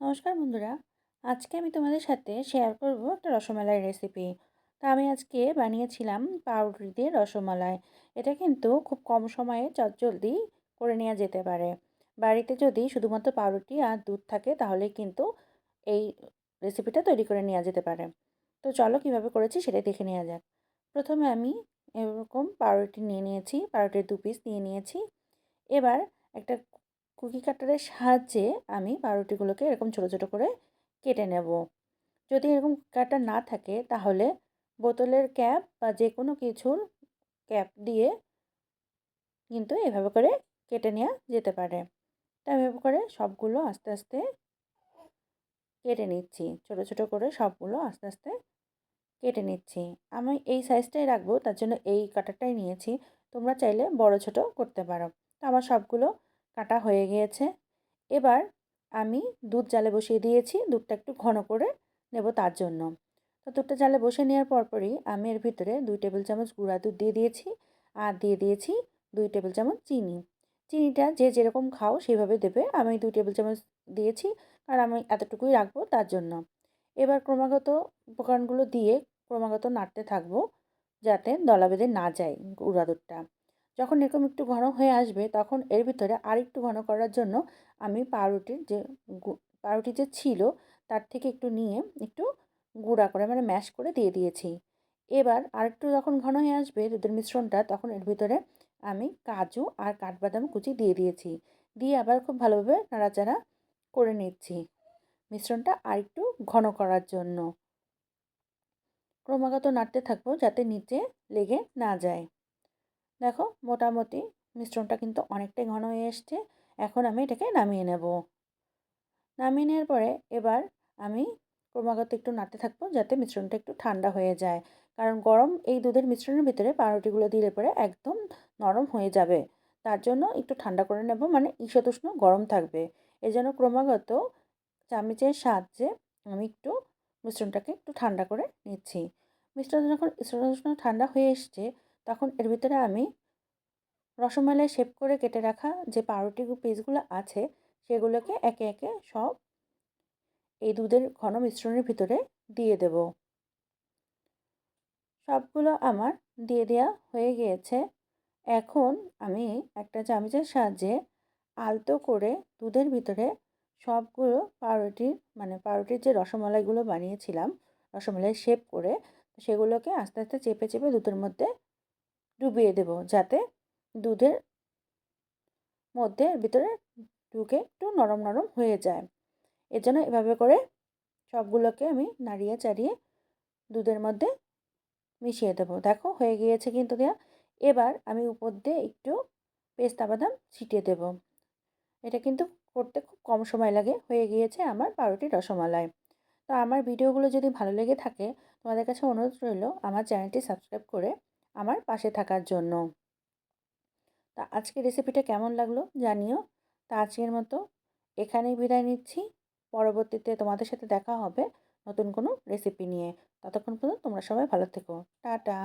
নমস্কার বন্ধুরা। আজকে আমি তোমাদের সাথে শেয়ার করব একটা রসমালাই রেসিপি তা আমি আজকে বানিয়েছিলাম পাউরুটি দিয়ে রসমালাই। এটা কিন্তু খুব কম সময়ে চটজলদি করে নেওয়া যেতে পারে। বাড়িতে যদি শুধুমাত্র পাউরুটি আর দুধ থাকে, তাহলে কিন্তু এই রেসিপিটা তৈরি করে নেওয়া যেতে পারে। তো চলো কীভাবে করেছি সেটা দেখে নেওয়া যাক। প্রথমে আমি এরকম পাউরুটি নিয়ে নিয়েছি পাউরুটির দু পিস নিয়ে নিয়েছি। এবার একটা কুকি কাটারের সাহায্যে আমি পাউরুটিগুলোকে এরকম ছোটো ছোটো করে কেটে নেব। যদি এরকম কাটার না থাকে, তাহলে বোতলের ক্যাপ বা যে কোনো কিছুর ক্যাপ দিয়ে কিন্তু এভাবে করে কেটে নেওয়া যেতে পারে। তা এভাবে করে সবগুলো আস্তে আস্তে কেটে নিচ্ছি। ছোটো ছোটো করে সবগুলো আস্তে আস্তে কেটে নিচ্ছি। আমি এই সাইজটাই রাখব, তার জন্য এই কাটারটাই নিয়েছি। তোমরা চাইলে বড়, ছোট করতে পারো। তো আমার সবগুলো কাটা হয়ে গিয়েছে। এবার আমি দুধ জালে বসিয়ে দিয়েছি, দুধটা একটু ঘন করে নেব তার জন্য। তো দুধটা জালে বসে নেওয়ার পরপরই আমি এর ভিতরে দুই টেবিল চামচ গুঁড়া দুধ দিয়ে দিয়েছি আর দিয়ে দিয়েছি দুই টেবিল চামচ চিনি। চিনিটা যে যেরকম খাও সেভাবে দেবে। আমি দুই টেবিল চামচ দিয়েছি আর আমি এতটুকুই রাখব তার জন্য। এবার ক্রমাগত উপকরণগুলো দিয়ে ক্রমাগত নাড়তে থাকব যাতে দলা বেঁধে না যায় গুঁড়া দুধটা। যখন এরকম একটু ঘন হয়ে আসবে, তখন এর ভিতরে আর একটু ঘন করার জন্য আমি পাউরুটির যে পাউরুটি যে ছিল, তার থেকে একটু নিয়ে একটু গুঁড়া করে মানে ম্যাশ করে দিয়ে দিয়েছি। এবার আরেকটু যখন ঘন হয়ে আসবে, দুধের মিশ্রণটা, তখন এর ভিতরে আমি কাজু আর কাঠবাদাম কুচি দিয়ে দিয়েছি। দিয়ে আবার খুব ভালোভাবে নাড়াচাড়া করে নিচ্ছি মিশ্রণটা আরেকটু ঘন করার জন্য। ক্রমাগত নাড়তে থাকব যাতে নিচে লেগে না যায়। দেখো মোটামুটি মিশ্রণটা কিন্তু অনেকটাই ঘন হয়ে এসছে। এখন আমি এটাকে নামিয়ে নেব। নামিয়ে নেওয়ার পরে এবার আমি ক্রমাগত একটু নাড়তে থাকব যাতে মিশ্রণটা একটু ঠান্ডা হয়ে যায়। কারণ গরম এই দুধের মিশ্রণের ভিতরে পাউরুটিগুলো দিলে পরে একদম নরম হয়ে যাবে। তার জন্য একটু ঠান্ডা করে নেব মানে ঈশতুষ্ণ গরম থাকবে। এই জন্য ক্রমাগত চামচের সাহায্যে আমি একটু মিশ্রণটাকে একটু ঠান্ডা করে নিচ্ছি। মিশ্রণ যখন ঈশতুষ্ণ ঠান্ডা হয়ে এসছে তখন এর ভিতরে আমি রসমালাই শেপ করে কেটে রাখা যে পাউরুটি পিসগুলো আছে, সেগুলোকে একে একে সব এই দুধের ঘন মিশ্রণের ভিতরে দিয়ে দেব। সবগুলো আমার দিয়ে দেওয়া হয়ে গিয়েছে। এখন আমি একটা চামচের সাহায্যে আলতো করে দুধের ভিতরে সবগুলো পাউরুটির মানে পাউরুটির যে রসমালাইগুলো বানিয়েছিলাম, রসমালাই শেপ করে, সেগুলোকে আস্তে আস্তে চেপে চেপে দুধের মধ্যে ডুবিয়ে দেব যাতে দুধের মধ্যে ভিতরে ঢুকে একটু নরম নরম হয়ে যায়। এর জন্য এভাবে করে সবগুলোকে আমি নাড়িয়ে চাড়িয়ে দুধের মধ্যে মিশিয়ে দেবো। দেখো হয়ে গিয়েছে কিন্তু দেওয়া এবার আমি উপর দিয়ে একটু পেস্তা বাদাম ছিটিয়ে দেব। এটা কিন্তু করতে খুব কম সময় লাগে। হয়ে গিয়েছে আমার পাউরুটি রসমালাই। তো আমার ভিডিওগুলো যদি ভালো লেগে থাকে তোমাদের কাছে অনুরোধ রইল আমার চ্যানেলটি সাবস্ক্রাইব করে আমার পাশে থাকার জন্য। তা আজকে রেসিপিটা কেমন লাগল জানিও। তা আজকের মতো এখানেই বিদায় নিচ্ছি। পরবর্তীতে তোমাদের সাথে দেখা হবে নতুন কোনো রেসিপি নিয়ে। ততক্ষণ পর্যন্ত তোমরা সবাই ভালো থেকো। টাটা।